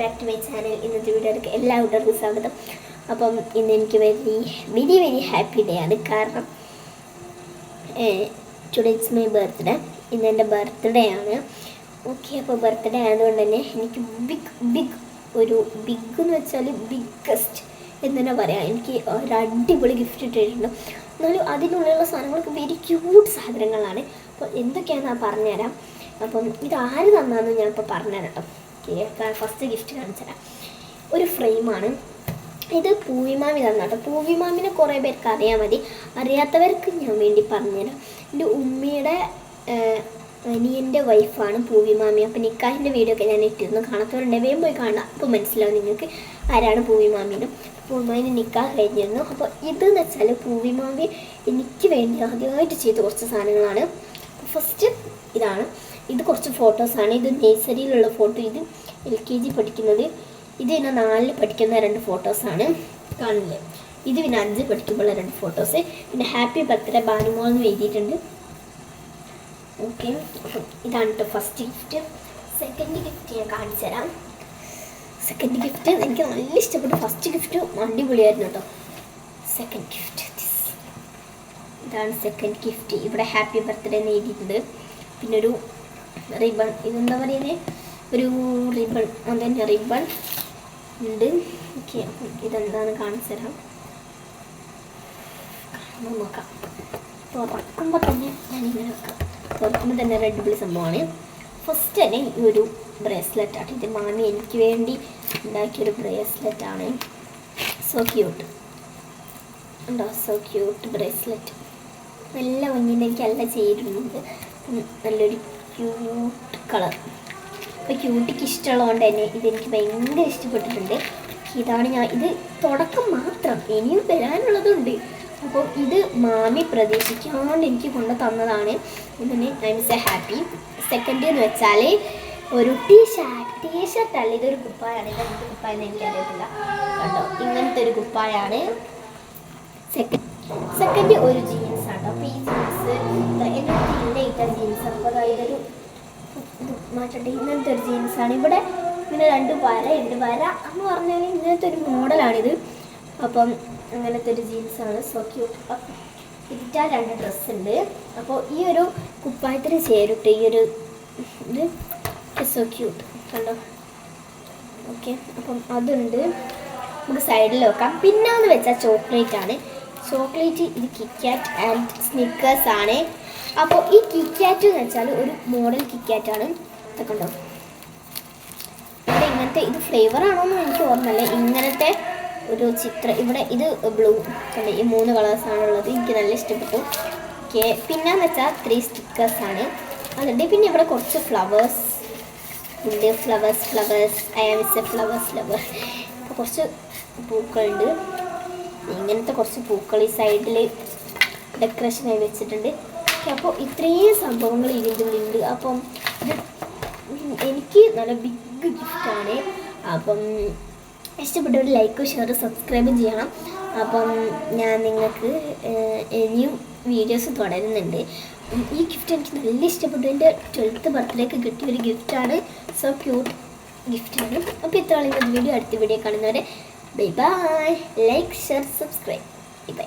Back to my channel ഇന്നത്തെ വീഡിയോക്ക് എല്ലാ കൂട്ടർക്കും സ്വാഗതം. അപ്പം ഇന്ന് എനിക്ക് very very very happy day ആണ്. കാരണം ടുഡേ ഇറ്റ്സ് മൈ ബർത്ത്ഡേ ഇന്ന് എന്റെ ബർത്ത്ഡേ ആണ്. ഓക്കെ അപ്പോൾ ബർത്ത്ഡേ ആയതുകൊണ്ട് തന്നെ എനിക്ക് ബിഗ് ബിഗ് ഒരു ബിഗ് എന്ന് വെച്ചാൽ ബിഗ്ഗസ്റ്റ് എന്ന് തന്നെ പറയാം. എനിക്ക് ഒരു അടിപൊളി ഗിഫ്റ്റ് ഇട്ടിട്ടുണ്ട്. എന്നാലും അതിനുള്ളിലുള്ള സാധനങ്ങളൊക്കെ വെരി ക്യൂട്ട് സാധനങ്ങളാണ്. അപ്പോൾ എന്തൊക്കെയാണെന്ന് പറഞ്ഞുതരാം. അപ്പം ഇത് ആര് തന്നാന്ന് ഞാനിപ്പോൾ പറഞ്ഞുതരാം കേട്ടോ. ഓക്കെ ഫസ്റ്റ് ഗിഫ്റ്റ് കാണിച്ചു ഒരു ഫ്രെയിമാണ് ഇത് പൂവിമാമി തന്ന കേട്ടോ. പൂവിമാമിനെ കുറേ പേർക്ക് അറിയാൻ മതി. അറിയാത്തവർക്ക് ഞാൻ വേണ്ടി പറഞ്ഞുതരാം. എന്റെ ഉമ്മിയുടെ അനിയന്റെ വൈഫാണ് പൂവിമാമി. അപ്പോൾ നിക്കാഹിന്റെ വീഡിയോ ഒക്കെ ഞാൻ ഇട്ടിരുന്നു. കാണാത്തവരുണ്ട് വേഗം പോയി കാണാം. അപ്പോൾ മനസ്സിലാവും നിങ്ങൾക്ക് ആരാണ് പൂവിമാമിനും പൂവിമാമിന് നിക്കാഹ് കഴിഞ്ഞിരുന്നു. അപ്പോൾ ഇതെന്ന് വെച്ചാൽ പൂവിമാമി എനിക്ക് വേണ്ടി ആദ്യമായിട്ട് ചെയ്ത കുറച്ച് സാധനങ്ങളാണ്. ഫസ്റ്റ് ഇതാണ്. ഇത് കുറച്ച് ഫോട്ടോസാണ് ഇത് നേഴ്സറിയിലുള്ള ഫോട്ടോ ഇത് എൽ കെ ജി പഠിക്കുന്നത്. ഇത് പിന്നെ നാലിൽ പഠിക്കുന്ന രണ്ട് ഫോട്ടോസാണ് കാണില്ലേ ഇത് പിന്നെ അഞ്ച് പഠിക്കുമ്പോഴുള്ള രണ്ട് ഫോട്ടോസ് പിന്നെ ഹാപ്പി ബർത്ത്ഡേ ബാനുമോൾ എന്ന് എഴുതിയിട്ടുണ്ട്. ഓക്കെ ഇതാണ് കേട്ടോ ഫസ്റ്റ് ഗിഫ്റ്റ് സെക്കൻഡ് ഗിഫ്റ്റ് ഞാൻ കാണിച്ചു തരാം. സെക്കൻഡ് ഗിഫ്റ്റ് എനിക്ക് നല്ല ഇഷ്ടപ്പെട്ടു. ഫസ്റ്റ് ഗിഫ്റ്റ് അടിപൊളിയായിരുന്നു കേട്ടോ സെക്കൻഡ് ഗിഫ്റ്റ് ഇതാണ് സെക്കൻഡ് ഗിഫ്റ്റ് ഇവിടെ ഹാപ്പി ബർത്ത്ഡേ എന്ന് എഴുതിയിട്ടുണ്ട്. പിന്നെ ഒരു റിബൺ ഇതെന്താ പറയുന്നത് ഒരു റിബൺ അതന്നെ റിബൺ ഉണ്ട്. ഓക്കെ ഇതെന്താന്ന് കാണിച്ചു തരാം നോക്കാം. തുറക്കുമ്പോൾ തന്നെ ഞാനിങ്ങനെ വെക്കാം. തുറക്കുമ്പോൾ തന്നെ റെഡ് ബിൾ സംഭവമാണ്. ഫസ്റ്റ് തന്നെ ഈ ഒരു ബ്രേസ്ലെറ്റ് ആണ്. ഇത് മാമി എനിക്ക് വേണ്ടി ഉണ്ടാക്കിയൊരു ബ്രേസ്ലെറ്റ് ആണ്. സോ ക്യൂട്ട് ഉണ്ടോ? സോ ക്യൂട്ട് ബ്രേസ്ലെറ്റ് നല്ല ഭംഗിയുണ്ട്. എനിക്ക് നല്ല ചേരുന്നുണ്ട് നല്ലൊരു ക്യൂട്ട് കളർ അപ്പോൾ ക്യൂട്ടിക്ക് ഇഷ്ടമുള്ളതുകൊണ്ട് തന്നെ ഇതെനിക്ക് ഭയങ്കര ഇഷ്ടപ്പെട്ടിട്ടുണ്ട്. ഇതാണ് ഞാൻ ഇത് തുടക്കം മാത്രം. ഇനിയും വരാനുള്ളതുണ്ട്. അപ്പോൾ ഇത് മാമി പ്രതീക്ഷിക്കാണ്ട് എനിക്ക് കൊണ്ട് തന്നതാണ്. ഇതിന് I'm say happy second എന്ന് വെച്ചാൽ ഒരു ടീ ഷർട്ട് ടീ ഷർട്ട് അല്ല ഇതൊരു കുപ്പായാണ്. ഇത് എന്ന് എനിക്ക് എനിക്കറിയത്തില്ല. കണ്ടോ? ഇങ്ങനത്തെ ഒരു കുപ്പായാണ്. സെക്കൻഡ് സെക്കൻഡ് ഒരു ജീൻസ് ആണ് അപ്പോൾ ജീൻസ് എന്റെ ജീൻസ് ജീൻസാണ് ഇവിടെ ഇങ്ങനെ രണ്ട് വര ഉണ്ട് വര എന്ന് പറഞ്ഞാൽ ഇങ്ങനത്തെ ഒരു മോഡലാണിത്. അപ്പം അങ്ങനത്തെ ഒരു ജീൻസാണ് സോ ക്യൂട്ട് അപ്പം ഇതിറ്റാ രണ്ട് ഡ്രസ്സ് ഉണ്ട്. അപ്പോൾ ഈ ഒരു കുപ്പായത്തിന് ചേരുട്ട് ഈ ഒരു ഇത് സോ ക്യൂട്ട് കണ്ടോ? ഓക്കെ അപ്പം അതുണ്ട്. നമുക്ക് സൈഡിൽ വെക്കാം പിന്നെ എന്ന് വെച്ചാൽ ചോക്ലേറ്റ് ആണ്. ചോക്ലേറ്റ് ഇത് കിക്കാറ്റ് ആൻഡ് സ്നിക്കേഴ്സ് ആണ്. അപ്പോൾ ഈ കിക്കാറ്റ് എന്ന് വെച്ചാൽ ഒരു മോഡൽ കിക്കാറ്റ് ആണ്. ഇതൊക്കെ ഉണ്ടോ ഇവിടെ ഇങ്ങനത്തെ ഇത് ഫ്ലേവർ ആണോ എന്ന് എനിക്ക് ഓർമ്മയില്ല. ഇങ്ങനത്തെ ഒരു ചിത്രം ഇവിടെ ഇത് ബ്ലൂ കണ്ടോ? ഈ മൂന്ന് കളേഴ്സ് ആണുള്ളത് എനിക്ക് നല്ല ഇഷ്ടപ്പെട്ടു. ഓക്കെ പിന്നെന്ന് വെച്ചാൽ ത്രീ സ്റ്റിക്കേഴ്സ് ആണ്. അതുണ്ട്. പിന്നെ ഇവിടെ കുറച്ച് ഫ്ലവേഴ്സ് ഉണ്ട്. Flowers flowers I am is a flowers lover കുറച്ച് പൂക്കളുണ്ട്. ഇങ്ങനത്തെ കുറച്ച് പൂക്കൾ ഈ സൈഡിൽ ഡെക്കറേഷനായി വെച്ചിട്ടുണ്ട്. അപ്പോൾ ഇത്രയും സംഭവങ്ങൾ ഇതിന്റെ ഉള്ളിലുണ്ട് അപ്പം എനിക്ക് നല്ല ബിഗ് ഗിഫ്റ്റാണ് അപ്പം ഇഷ്ടപ്പെട്ടവർ ലൈക്കും ഷെയറും സബ്സ്ക്രൈബും ചെയ്യണം. അപ്പം ഞാൻ നിങ്ങൾക്ക് ഇനിയും വീഡിയോസ് തുടരുന്നുണ്ട്. ഈ ഗിഫ്റ്റ് എനിക്ക് നല്ല ഇഷ്ടപ്പെട്ടു. എന്റെ ട്വൽത്ത് ബർത്ത്ഡേക്ക് കിട്ടിയ ഒരു ഗിഫ്റ്റാണ് സോ ക്യൂട്ട് ഗിഫ്റ്റാണ് അപ്പോൾ ഇത്ര ഇന്നത്തെ വീഡിയോ അടുത്ത വീഡിയോ കാണുന്നവരെ bye bye like share subscribe bye